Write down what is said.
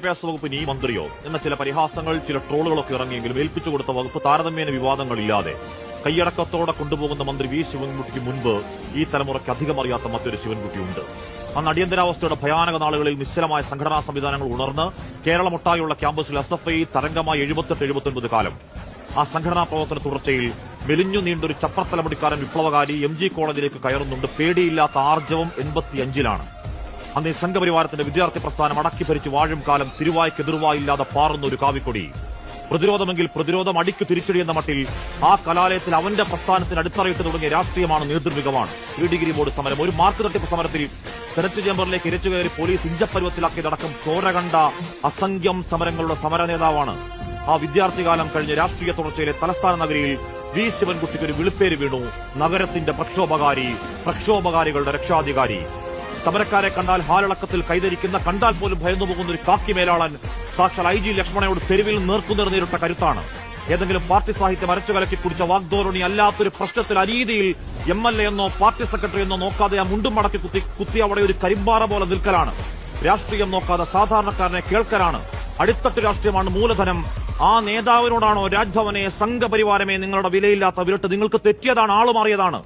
വിദ്യാഭ്യാസ വകുപ്പ് ഈ മന്ത്രിയോ? എന്ന ചില പരിഹാസങ്ങൾ ചില ട്രോളുകളൊക്കെ ഇറങ്ങിയെങ്കിലും ഏൽപ്പിച്ചു കൊടുത്ത വകുപ്പ് താരതമ്യേന വിവാദങ്ങളില്ലാതെ കൈയടക്കത്തോടെ കൊണ്ടുപോകുന്ന മന്ത്രി വി. ശിവൻകുട്ടിക്ക് മുൻപ് ഈ തലമുറയ്ക്ക് അധികം അറിയാത്ത മറ്റൊരു ശിവൻകുട്ടിയുണ്ട്. അന്ന് അടിയന്തരാവസ്ഥയുടെ ഭയാനക നാളുകളിൽ നിശ്ചലമായ സംഘടനാ സംവിധാനങ്ങൾ ഉണർന്ന് കേരളമൊട്ടായുള്ള ക്യാമ്പസിൽ എസ് എഫ് ഐ തരംഗമായി എഴുപത്തെട്ട് എഴുപത്തൊൻപത് കാലം. ആ സംഘടനാ പ്രവർത്തന തുടർച്ചയിൽ മെലിഞ്ഞു നീണ്ടൊരു ചപ്പർത്തലമുടിക്കാരൻ വിപ്ലവകാരി എം ജി കോളേജിലേക്ക് കയറുന്നുണ്ട്. പേടിയില്ലാത്ത ആർജവം എൺപത്തിയഞ്ചിലാണ്. അന്ന് സംഘപരിവാരത്തിന്റെ വിദ്യാർത്ഥി പ്രസ്ഥാനം അടക്കി ഭരിച്ച് വാഴും കാലം തിരുവായ്ക്ക് എതിർവായില്ലാതെ പാറുന്ന ഒരു കാവിക്കൊടി. പ്രതിരോധമെങ്കിൽ പ്രതിരോധം അടിക്കു തിരിച്ചടി എന്ന മട്ടിൽ ആ കലാലയത്തിൽ അവന്റെ പ്രസ്ഥാനത്തിന് അടിത്തറയിട്ട് തുടങ്ങിയ രാഷ്ട്രീയമാണ് നേതൃമികമാണ്. ഈ ഡിഗ്രി ബോർഡ് സമരം. ഒരു മാർക്ക് തട്ടിപ്പ് സമരത്തിൽ സെനറ്റ് ചേംബറിലേക്ക് ഇരച്ചുകയറി പോലീസ് ഇഞ്ചപ്പരുവത്തിലാക്കിയതടക്കം ചോര കണ്ട അസംഖ്യം സമരങ്ങളുടെ സമര നേതാവാണ്. ആ വിദ്യാർത്ഥികാലം കഴിഞ്ഞ രാഷ്ട്രീയ തുടർച്ചയിലെ തലസ്ഥാന നഗരിയിൽ വി. ശിവൻകുട്ടിക്ക് ഒരു വിളിപ്പേര് വീണു. നഗരത്തിന്റെ പ്രക്ഷോഭകാരി പ്രക്ഷോഭകാരികളുടെ രക്ഷാധികാരി. സമരക്കാരെ കണ്ടാൽ ഹാലിളക്കത്തിൽ കൈതരിക്കുന്ന കണ്ടാൽ പോലും ഭയന്നു പോകുന്ന ഒരു കാക്കി മേലാളൻ സാക്ഷാൽ ഐ ജി ലക്ഷ്മണയോട് തെരുവിൽ നേർക്കുനേർ നേരിട്ട കരുത്താണ്. ഏതെങ്കിലും പാർട്ടി സാഹിത്യം അരച്ചു കലക്കി കുടിച്ച വാഗ്ദോരണി അല്ലാത്തൊരു പ്രശ്നത്തിൽ അരീതിയിൽ എം എൽ എ എന്നോ പാർട്ടി സെക്രട്ടറി എന്നോ നോക്കാതെ ആ മുണ്ടും മടക്കി കുത്തി കുത്തി അവിടെ ഒരു കരിമ്പാറ പോലെ നിൽക്കലാണ്. രാഷ്ട്രീയം നോക്കാതെ സാധാരണക്കാരനെ കേൾക്കലാണ്. അടിത്തട്ട് രാഷ്ട്രീയമാണ് മൂലധനം. ആ നേതാവിനോടാണോ രാജ്ഭവനെ സംഘപരിവാരമേ നിങ്ങളുടെ വിലയില്ലാത്ത വിരട്ട് നിങ്ങൾക്ക് തെറ്റിയതാണ് ആളുമാറിയതാണ്.